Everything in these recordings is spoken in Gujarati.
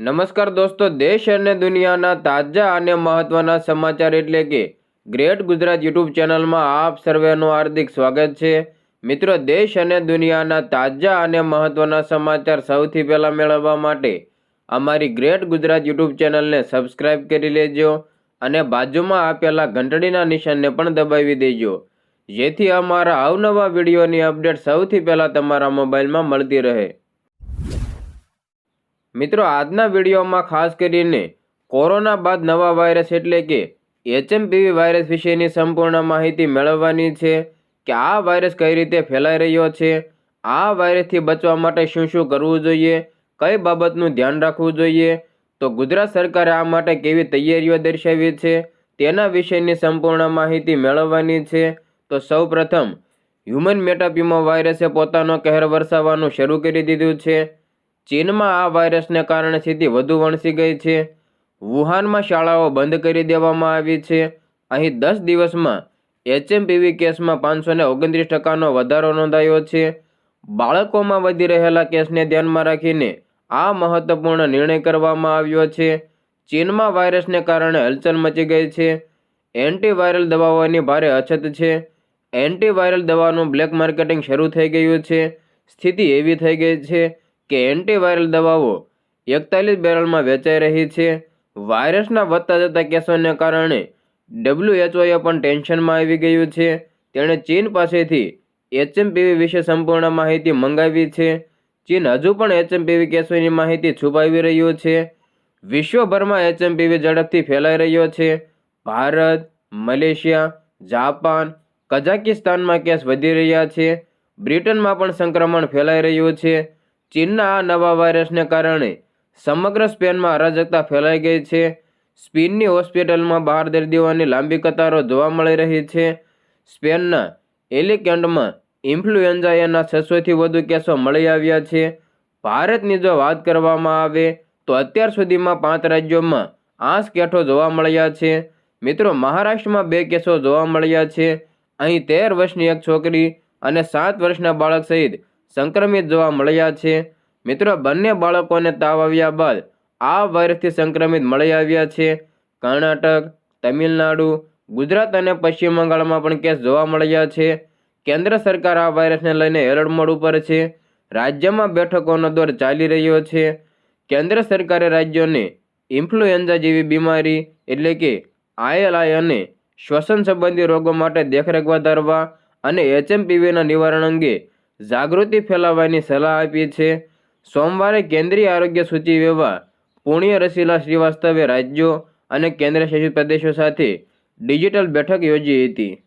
નમસ્કાર દોસ્તો, દેશ અને દુનિયાના તાજા અને મહત્વના સમાચાર એટલે કે ગ્રેટ ગુજરાત યુટ્યુબ ચેનલમાં આપ સર્વેનું હાર્દિક સ્વાગત છે. મિત્રો, દેશ અને દુનિયાના તાજા અને મહત્વના સમાચાર સૌથી પહેલાં મેળવવા માટે અમારી ગ્રેટ ગુજરાત યુટ્યુબ ચેનલને સબસ્ક્રાઇબ કરી લેજો અને બાજુમાં આપેલા ઘંટડીના નિશાનને પણ દબાવી દેજો. જેથી અમારા અવનવા વિડીયોની અપડેટ સૌથી પહેલાં તમારા મોબાઈલમાં મળતી રહે. મિત્રો, આજના વિડીયોમાં ખાસ કરીને કોરોના બાદ નવા વાયરસ એટલે કે એચએમપીવી વાયરસ વિશેની સંપૂર્ણ માહિતી મેળવવાની છે કે આ વાયરસ કઈ રીતે ફેલાઈ રહ્યો છે, આ વાયરસથી બચવા માટે શું શું કરવું જોઈએ, કઈ બાબતનું ધ્યાન રાખવું જોઈએ, તો ગુજરાત સરકારે આ માટે કેવી તૈયારીઓ દર્શાવી છે, તેના વિશેની સંપૂર્ણ માહિતી મેળવવાની છે. તો સૌ પ્રથમ હ્યુમન મેટાપ્યુમા વાયરસે પોતાનો કહેર વરસાવવાનું શરૂ કરી દીધું છે. ચીનમાં આ વાયરસને કારણે સ્થિતિ વધુ વણસી ગઈ છે. વુહાનમાં શાળાઓ બંધ કરી દેવામાં આવી છે. અહીં દસ દિવસમાં એચએમપીવી કેસમાં પાંચસો ને ઓગણત્રીસ ટકાનો વધારો નોંધાયો છે. બાળકોમાં વધી રહેલા કેસને ધ્યાનમાં રાખીને આ મહત્વપૂર્ણ નિર્ણય કરવામાં આવ્યો છે. ચીનમાં વાયરસને કારણે હલચલ મચી ગઈ છે. એન્ટીવાયરલ દવાઓની ભારે અછત છે. એન્ટીવાયરલ દવાનું બ્લેક માર્કેટિંગ શરૂ થઈ ગયું છે. સ્થિતિ એવી થઈ ગઈ છે કે એન્ટીવાયરલ દવાઓ એકતાલીસ બેરલમાં વેચાઈ રહી છે. વાયરસના વધતા જતા કેસોને કારણે ડબ્લ્યુએચઓએ પણ ટેન્શનમાં આવી ગયું છે. તેણે ચીન પાસેથી એચએમપીવી વિશે સંપૂર્ણ માહિતી મંગાવી છે. ચીન હજુ પણ એચએમપીવી કેસોની માહિતી છુપાવી રહ્યું છે. વિશ્વભરમાં એચએમપીવી ઝડપથી ફેલાઈ રહ્યો છે. ભારત, મલેશિયા, જાપાન, કઝાકિસ્તાનમાં કેસ વધી રહ્યા છે. બ્રિટનમાં પણ સંક્રમણ ફેલાઈ રહ્યું છે. ચીનના આ નવા વાયરસને કારણે સમગ્ર સ્પેનમાં અરાજકતા ફેલાઈ ગઈ છે. સ્પેનની હોસ્પિટલમાં બહાર દર્દીઓની લાંબી કતારો જોવા મળી રહી છે. સ્પેનના એલિકેન્ટમાં ઇન્ફ્લુએન્ઝાના છસોથી વધુ કેસો મળી આવ્યા છે. ભારતની જો વાત કરવામાં આવે, તો અત્યાર સુધીમાં પાંચ રાજ્યોમાં આઠ કેઠો જોવા મળ્યા છે. મિત્રો, મહારાષ્ટ્રમાં બે કેસો જોવા મળ્યા છે. અહીં તેર વર્ષની એક છોકરી અને સાત વર્ષના બાળક સહિત સંક્રમિત જોવા મળ્યા છે. મિત્રો, બંને બાળકોને તાવ આવ્યા બાદ આ વાયરસથી સંક્રમિત મળી આવ્યા છે. કર્ણાટક, તમિલનાડુ, ગુજરાત અને પશ્ચિમ બંગાળમાં પણ કેસ જોવા મળ્યા છે. કેન્દ્ર સરકાર આ વાયરસને લઈને એલર્ટ મોડ ઉપર છે. રાજ્યમાં બેઠકોનો દોર ચાલી રહ્યો છે. કેન્દ્ર સરકારે રાજ્યોને ઇન્ફ્લુએન્ઝા જેવી બીમારી એટલે કે આઈએલઆઈ અને શ્વસન સંબંધી રોગો માટે દેખરેખ વધારવા અને એચએમપીવીના નિવારણ અંગે જાગૃતિ ફેલાવવાની સલાહ આપી છે. સોમવારે કેન્દ્રીય આરોગ્ય સૂચિ વ્યવહાર, પુણ્ય રસીલા શ્રીવાસ્તવે રાજ્યો અને કેન્દ્રશાસિત પ્રદેશો સાથે ડિજિટલ બેઠક યોજી હતી.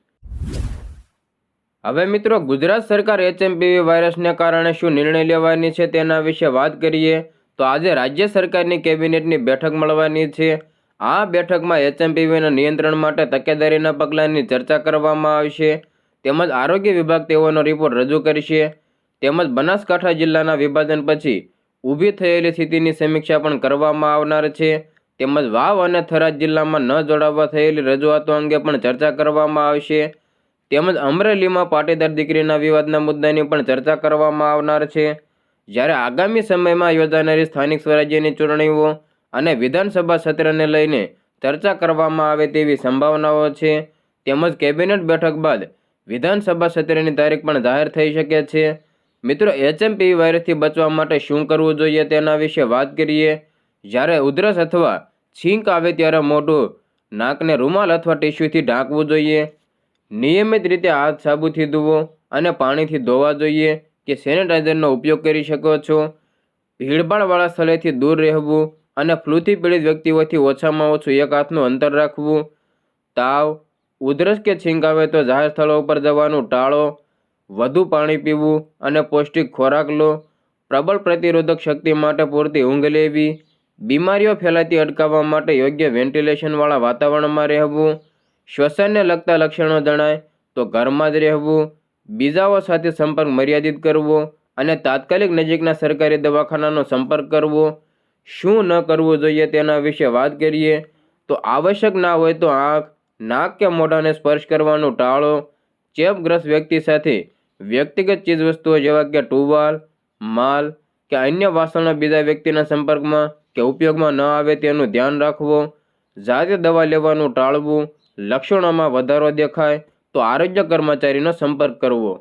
હવે મિત્રો, ગુજરાત સરકાર એચએમપીવી વાયરસને કારણે શું નિર્ણય લેવાની છે તેના વિશે વાત કરીએ, તો આજે રાજ્ય સરકારની કેબિનેટની બેઠક મળવાની છે. આ બેઠકમાં એચએમપીવીના નિયંત્રણ માટે તકેદારીના પગલાંની ચર્ચા કરવામાં આવશે. તેમજ આરોગ્ય વિભાગ તેઓનો રિપોર્ટ રજૂ કરશે તેમજ બનાસકાંઠા જિલ્લાના વિભાજન પછી ઊભી થયેલી સ્થિતિની સમીક્ષા પણ કરવામાં આવનાર છે. તેમજ વાવ અને થરાદ જિલ્લામાં ન જોડાવવા થયેલી રજૂઆતો અંગે પણ ચર્ચા કરવામાં આવશે. તેમજ અમરેલીમાં પાટીદાર દીકરીના વિવાદના મુદ્દાની પણ ચર્ચા કરવામાં આવનાર છે. જ્યારે આગામી સમયમાં યોજાનારી સ્થાનિક સ્વરાજ્યની ચૂંટણીઓ અને વિધાનસભા સત્રને લઈને ચર્ચા કરવામાં આવે તેવી સંભાવનાઓ છે. તેમજ કેબિનેટ બેઠક બાદ વિધાનસભા સત્રની તારીખ પણ જાહેર થઈ શકે છે. મિત્રો, એચએમપી વાયરસથી બચવા માટે શું કરવું જોઈએ તેના વિશે વાત કરીએ. જ્યારે ઉધરસ અથવા છીંક આવે ત્યારે મોઢું, નાકને રૂમાલ અથવા ટીશ્યુથી ઢાંકવું જોઈએ. નિયમિત રીતે હાથ સાબુથી ધોવો અને પાણીથી ધોવા જોઈએ કે સેનિટાઈઝરનો ઉપયોગ કરી શકો છો. ભીડભાડવાળા સ્થળેથી દૂર રહેવું અને ફ્લૂથી પીડિત વ્યક્તિઓથી ઓછામાં ઓછું એક હાથનું અંતર રાખવું. તાવ ઉધરસ કે છીંક આવે તો જાહેર સ્થળો ઉપર જવાનું ટાળો, વધુ પાણી પીવું અને પૌષ્ટિક ખોરાક લો. પ્રબળ પ્રતિરોધક શક્તિ માટે પૂરતી ઊંઘ લેવી. બીમારીઓ ફેલાતી અટકાવવા માટે યોગ્ય વેન્ટિલેશનવાળા વાતાવરણમાં રહેવું. શ્વસનને લગતા લક્ષણો જણાય તો ઘરમાં જ રહેવું. બીજાઓ સાથે સંપર્ક મર્યાદિત કરવો અને તાત્કાલિક નજીકના સરકારી દવાખાનાનો સંપર્ક કરવો. શું ન કરવું જોઈએ તેના વિશે વાત કરીએ તો આવશ્યક ના હોય તો આંખ નાક કે મોઢાને સ્પર્શ કરવાનું ટાળો, ચેપગ્રસ્ત વ્યક્તિ સાથે વ્યક્તિગત ચીજવસ્તુઓ જેવા કે ટુવાલ, માલ કે અન્ય વાસણો બીજા વ્યક્તિના સંપર્કમાં કે ઉપયોગમાં ન આવે તેનું ધ્યાન રાખવું, જાતે દવા લેવાનું ટાળવું, લક્ષણોમાં વધારો દેખાય તો આરોગ્ય કર્મચારીનો સંપર્ક કરવો.